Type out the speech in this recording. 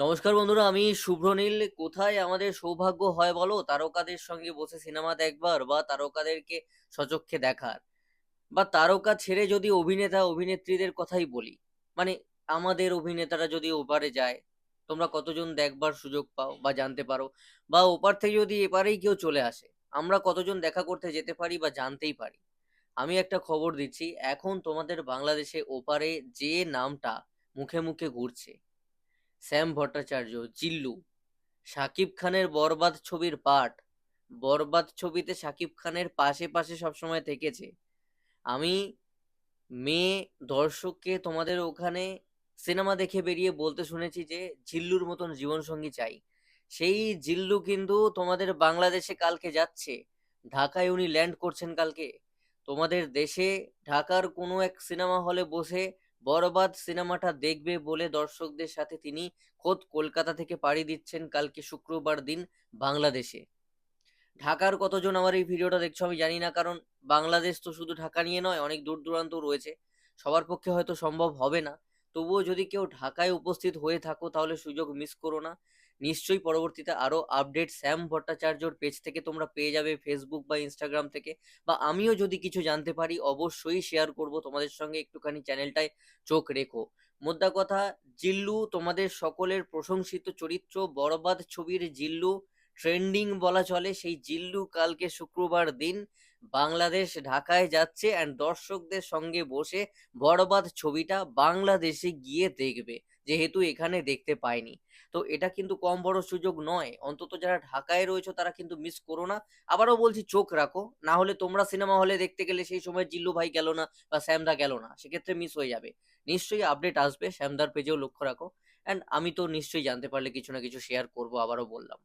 নমস্কার বন্ধুরা, আমি শুভ্রনীল। কোথায় আমাদের সৌভাগ্য হয় বলো? তারকাদের সঙ্গে বসে সিনেমা দেখবার বা তারকাদেরকে সচক্ষে দেখার। বা তারকা ছেড়ে যদি অভিনেতা, অভিনেত্রীদের কথাই বলি মানে আমাদের অভিনেতারা যদি ওপারে যায়, তোমরা কতজন দেখবার সুযোগ পাও বা জানতে পারো? বা ওপার থেকে যদি এপারেই কেউ চলে আসে, আমরা কতজন দেখা করতে যেতে পারি বা জানতেই পারি? আমি একটা খবর দিচ্ছি, এখন তোমাদের বাংলাদেশে ওপারে যে নামটা মুখে মুখে ঘুরছে শ্যাম ভট্টাচার্য, জিল্লু। শাকিব খানের বরবাদ ছবির পাঠ। বরবাদ ছবিতে শাকিব খানের পাশে পাশে সবসময় থেকেছে। আমি মেয়ে দর্শককে তোমাদের ওখানে সিনেমা দেখে বেরিয়ে বলতে শুনেছি যে, জিল্লুর মতন জীবনসঙ্গী চাই। সেই জিল্লু কিন্তু তোমাদের বাংলাদেশে কালকে যাচ্ছে। ঢাকায় উনি ল্যান্ড করছেন কালকে। তোমাদের দেশে ঢাকার কোনো এক সিনেমা হলে বসে বরবাদ সিনেমাটা দেখবে বলে দর্শকদের সাথে তিনি খোদ কলকাতা থেকে পাড়ি দিচ্ছেন কালকে শুক্রবার দিন বাংলাদেশে। ঢাকার কতজন আমার এই ভিডিওটা দেখছ আমি জানি না, কারণ বাংলাদেশ তো শুধু ঢাকা নিয়ে নয়, অনেক দূর দূরান্ত রয়েছে। সবার পক্ষে হয়তো সম্ভব হবে না। তবুও যদি কেউ ঢাকায় উপস্থিত হয়ে থাকো তাহলে সুযোগ মিস করো না। নিশ্চয়ই পরবর্তীতে আরও আপডেট শ্যাম ভট্টাচার্যর পেজ থেকে তোমরা পেয়ে যাবে ফেসবুক বা ইনস্টাগ্রাম থেকে। বা আমিও যদি কিছু জানতে পারি, অবশ্যই শেয়ার করব। তোমাদের সঙ্গে একটুখানি চ্যানেলটায় চোখ রেখো। মোদ্দা কথা, জিল্লু তোমাদের সকলের প্রশংসিত চরিত্র, বরবাদ ছবির জিল্লু ট্রেন্ডিং বলা চলে, সেই জিল্লু কালকে শুক্রবার দিন বাংলাদেশ ঢাকায় যাচ্ছে অ্যান্ড দর্শকদের সঙ্গে বসে বরবাদ ছবিটা বাংলাদেশে গিয়ে দেখবে। যেহেতু এখানে দেখতে পাইনি। তো এটা কিন্তু কম বড় সুযোগ নয়। অন্তত যারা ঢাকায় রয়েছে, তারা কিন্তু মিস করো না। আবারও বলছি, চোখ রাখো। না হলে তোমরা সিনেমা হলে দেখতে গেলে সেই সময় জিল্লু ভাই গেল না বা শ্যামদা গেল না। সেক্ষেত্রে মিস হয়ে যাবে। নিশ্চয়ই আপডেট আসবে। শ্যামদার পেজেও লক্ষ্য রাখো। অ্যান্ড আমি তো নিশ্চয়ই জানতে পারলে কিছু না কিছু শেয়ার করব, আবারও বললাম।